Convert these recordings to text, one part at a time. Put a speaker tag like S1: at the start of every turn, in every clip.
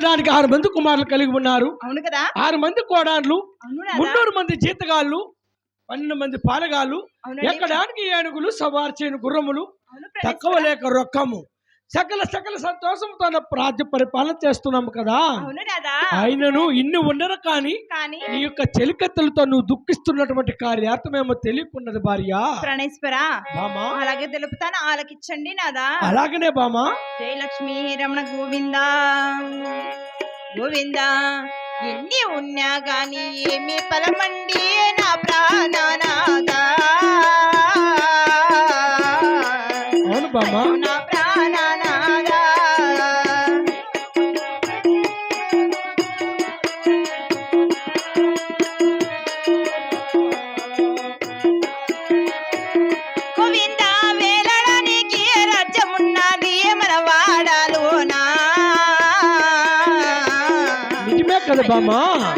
S1: దానికి ఆరు మంది కుమారులు కలిగి ఉన్నారు
S2: అవును కదా
S1: ఆరు మంది కోడాన్లు
S2: నాదా?
S1: మున్నూరు మంది జీతగాళ్ళు పన్నెండు మంది పాలగాళ్ళు. ఎక్కడానికి ఏనుగులు సవారు చేయని గుర్రములు తక్కువ. లేక రొక్కము సకల సకల సంతోషంతో రాజ్య పరిపాలన చేస్తున్నాము కదా. ఆయనను ఇన్ని ఉండరు కానీ
S2: కానీ
S1: నీ యొక్క చెలికత్తెలతో నువ్వు దుఃఖిస్తున్నటువంటి కార్యార్థమేమో తెలియకున్నది భార్య.
S2: ప్రణేశ్వర
S1: బామా.
S2: అలాగే తెలుపుతాను ఆలకిచ్చండి నాదా.
S1: అలాగనే బామా.
S2: జై లక్ష్మీ రమణ గోవిందా. గోవిందా ఎన్ని ఉన్నా గాని ఏమి ఫలమండి నా ప్రాణనాదా
S1: అవును బామా. నిజమే కదా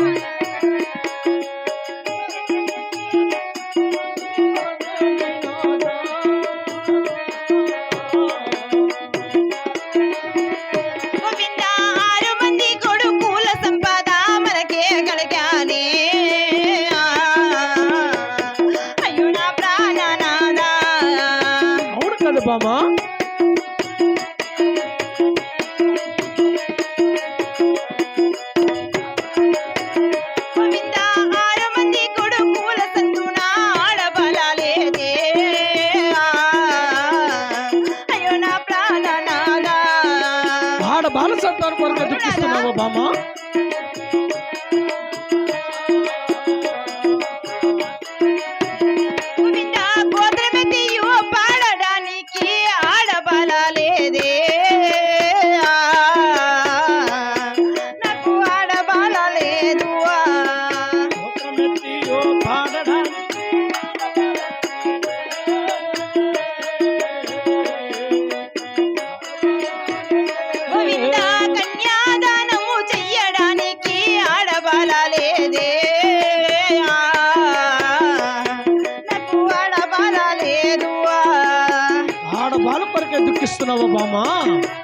S1: కొరకే దుఃఖిస్తున్నావా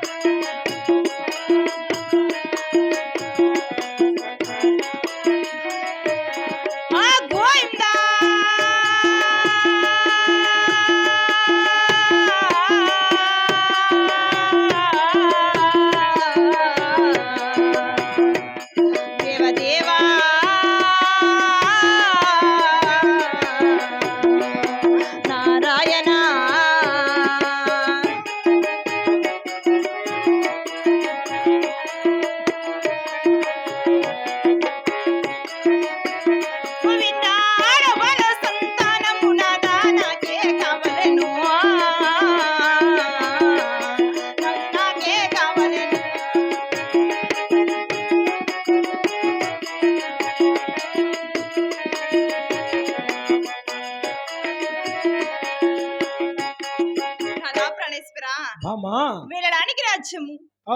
S1: బామా
S2: వెళ్ళడానికి రాజ్యము.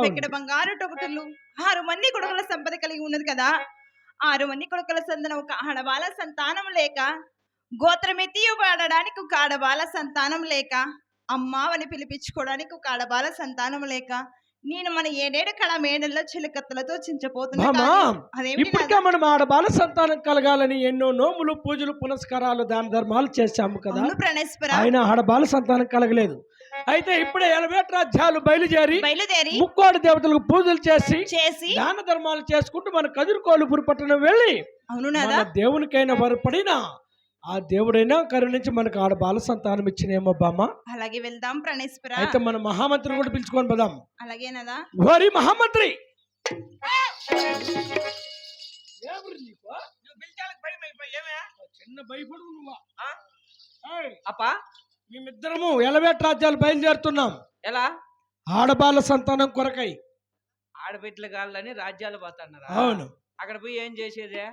S2: ఇక్కడ బంగారు టొకటలు ఆరు మంది కొడుకుల సంపద కలిగి ఉన్నది కదా? ఆరు మంది కొడుకుల సందన ఒక ఆడబాల సంతానం లేక గోత్రమెత్తి వాడడానికి ఒక ఆడబాల సంతానం లేక అమ్మావని పిలిపించుకోవడానికి ఒక ఆడబాల సంతానం లేక నేను మన ఏడేడు కళ మేడల్లో చిలుకత్తలతో చించపోతున్నా
S1: బామా
S2: కానీ అదేమిటి
S1: ఇప్పటికే మనం ఆడ బాల సంతానం కలగాలని ఎన్నో నోములు పూజలు పునస్కారాలు దాన ధర్మాలు చేశాము కదా. ఆయన ఆడ బాల సంతానం కలగలేదు. అయితే ఇప్పుడే ఎలవేట రాజ్యాలు బయలుదేరి
S2: బయలుదేరి
S1: ముక్కోడి దేవతలకు పూజలు చేసి
S2: చేసి
S1: దాన ధర్మాలు చేసుకుంటూ మన కదురుకోలుపురి పట్టణం వెళ్ళి
S2: అవును
S1: దేవునికైనా వరపడిన ఆ దేవుడైనా కరుణించి మనకు ఆడ బాల సంతానం ఇచ్చినేమో బామ్మ.
S2: అలాగే వెళ్దాం ప్రణేశ్వర.
S1: అయితే మన మహామంత్రిని కూడా పిలుచుకొని పోదాం.
S2: అలాగే నదా.
S1: ఓరి మహామంత్రి! చిన్న భయపడు నువ్వా.
S3: అప్పా?
S1: మేమిద్దరము ఎలవేట రాజ్యాలు బయలుదేరుతున్నాం.
S3: ఎలా?
S1: ఆడబాల సంతానం కొరకై.
S3: ఆడబిడ్డలు కాళ్ళని రాజ్యాలు పోతున్నారా?
S1: అవును.
S3: అక్కడ పోయి ఏం చేసేదే?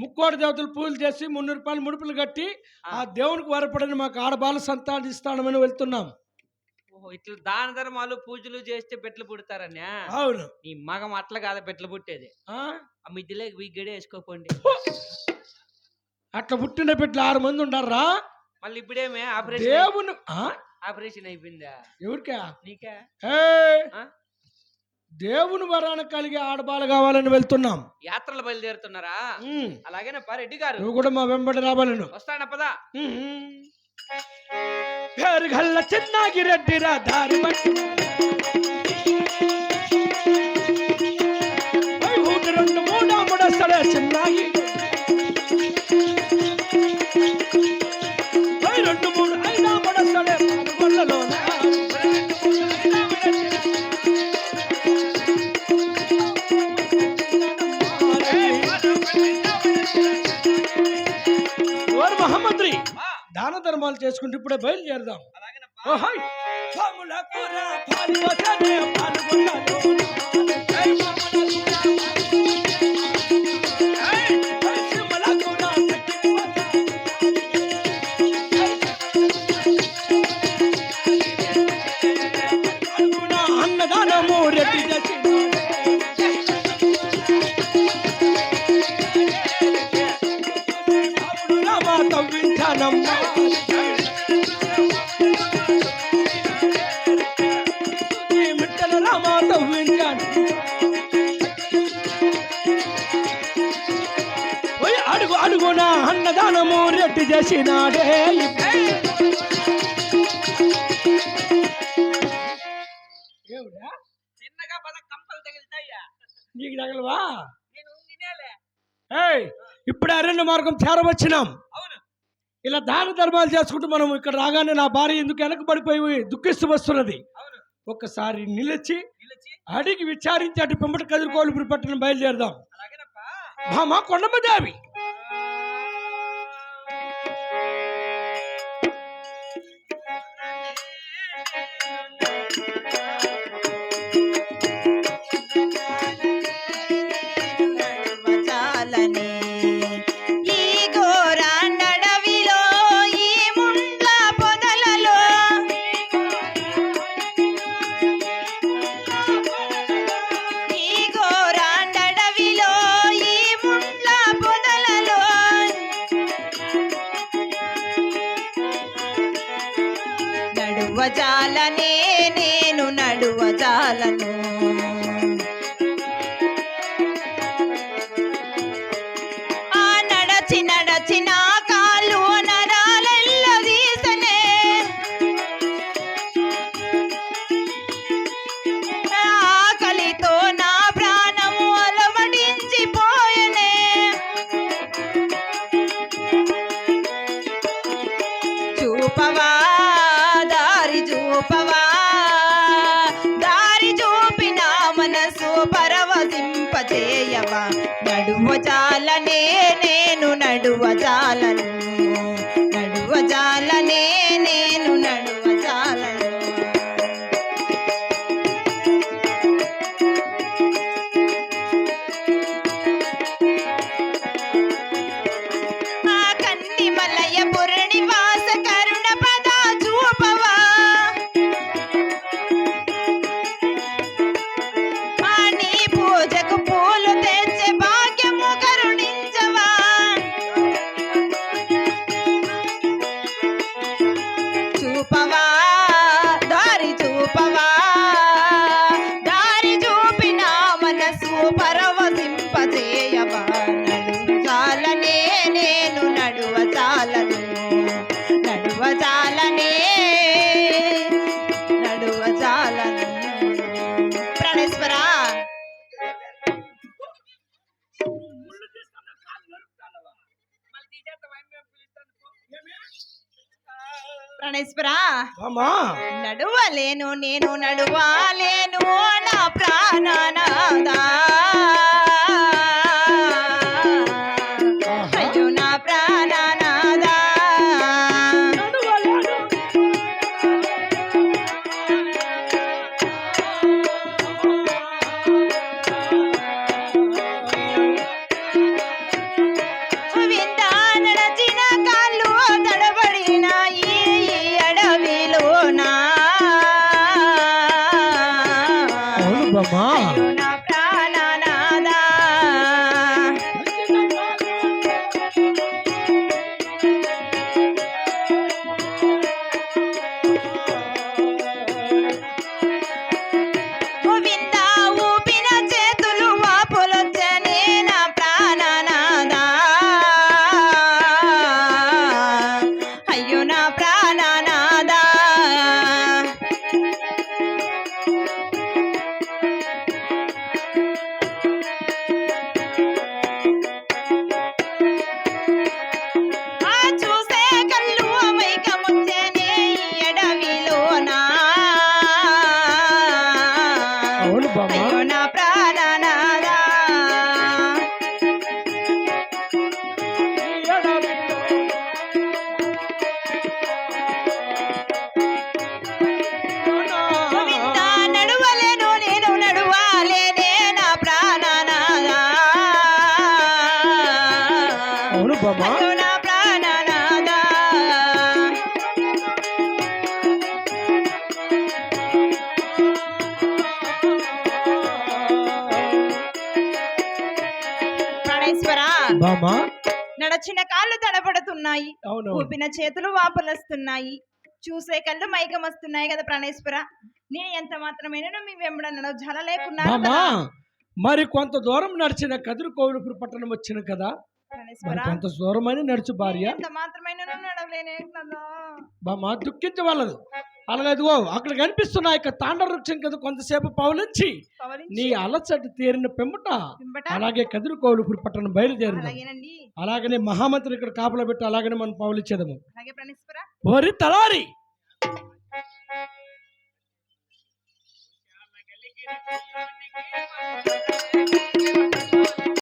S1: ముక్కోడి దేవతలు పూజలు చేసి మున్నూరు రూపాయలు ముడుపులు కట్టి ఆ. దేవునికి వరపడిన మాకు ఆడబాల సంతానం ఇస్తానమని వెళ్తున్నాం.
S3: ఓహో ఇట్లా దాన ధర్మాలు పూజలు చేస్తే బిడ్డలు పుడతారని
S1: అవును.
S3: నీ మగం అట్లా కాదు బిడ్డలు పుట్టేది.
S1: ఆ?
S3: ఆ మిద్దిలోకి పోయి గడి వేసుకోపోండి.
S1: అట్లా పుట్టిన బిడ్డలు ఆరు మంది ఉండారా?
S3: మళ్ళీ ఇప్పుడేమే ఆపరేషన్
S1: దేవుని ఆ?
S3: ఆపరేషన్ అయిపోయిందా?
S1: ఎవరికా?
S3: నీకా! ఆ?
S1: దేవుని వరాన కలిగే ఆడబాలు కావాలని వెళ్తున్నాం.
S3: యాత్రలు బయలుదేరుతున్నారా?
S1: ఉమ్.
S3: అలాగేనప్ప రెడ్డి గారు.
S1: నువ్వు కూడా మా వెంబడి రావాలను.
S3: వస్తాన? పదా.
S1: పేరు గల్ల చిన్నాగి రెడ్డిరా దారి మహమ్మద్రి దాన ధర్మాలు చేసుకుంటూ ఇప్పుడే బయలుదేరదాం. ఓహోయ్. అడుగున అన్నదానము రెడ్డి చేసినాడే. ఏమిరా?
S3: చిన్నగా పద కంపలు తగిలితాయ్యా
S1: నీకు తగలవా? ఏయ్ ఇప్పుడే అరణ్య మార్గం చేరవచ్చినాం.
S3: అవును.
S1: ఇలా దాన ధర్మాలు చేసుకుంటూ మనం ఇక్కడ రాగానే నా భార్య ఎందుకు వెనకబడిపోయి దుఃఖిస్తూ వస్తున్నది?
S3: అవును.
S1: ఒక్కసారి నిలిచి
S3: నిలిచి.
S1: అడిగి విచారించి అటు పెంబటి కదురుకోలు పట్టణం బయలుదేరదాం.
S3: అలాగేనప్ప.
S1: భామా
S2: నడువజాలనే నేను నడువజాలను. చాలనే నేను నడువ చాలను నడువ జాలనే ప్రాణేశ్వరా నడువలేను నేను నడువాలేను నా ప్రాణనాదా విందా నడచిన కాళ్ళు తడబడిన
S1: বাবা
S2: నడచిన కాళ్ళు తడబడుతున్నాయి. ఊపిన చేతులు వాపులొస్తున్నాయి చూసే కళ్ళు మైకం వస్తున్నాయి కదా ప్రాణేశ్వర? నేను ఎంత మాత్రమేనో మీ వెంబడనలో జల కదా.
S1: మరి కొంత దూరం నడిచిన కదురు కోవిలపురి పట్టణం వచ్చిన కదా? కొంత దూరం అని నడుచు భార్య.
S2: ఎంత మాత్రమేనో నడవలేనే కదా.
S1: బామా దుఃఖించవలదు. అలాగే అదిగో అక్కడ కనిపిస్తున్న ఆ యొక్క తాండ వృక్షం కదా కొంతసేపు పౌలించి
S2: పవలించి
S1: నీ అలసట తీరిన పెంబట అలాగే కదురు కోవిలపురి పట్టణం బయలుదేరు అలాగనే మహామంత్రి ఇక్కడ కాపలా పెట్టి అలాగనే మనం
S2: ప్రాణేశ్వర.
S1: ఓరి తలారి!
S3: ఆ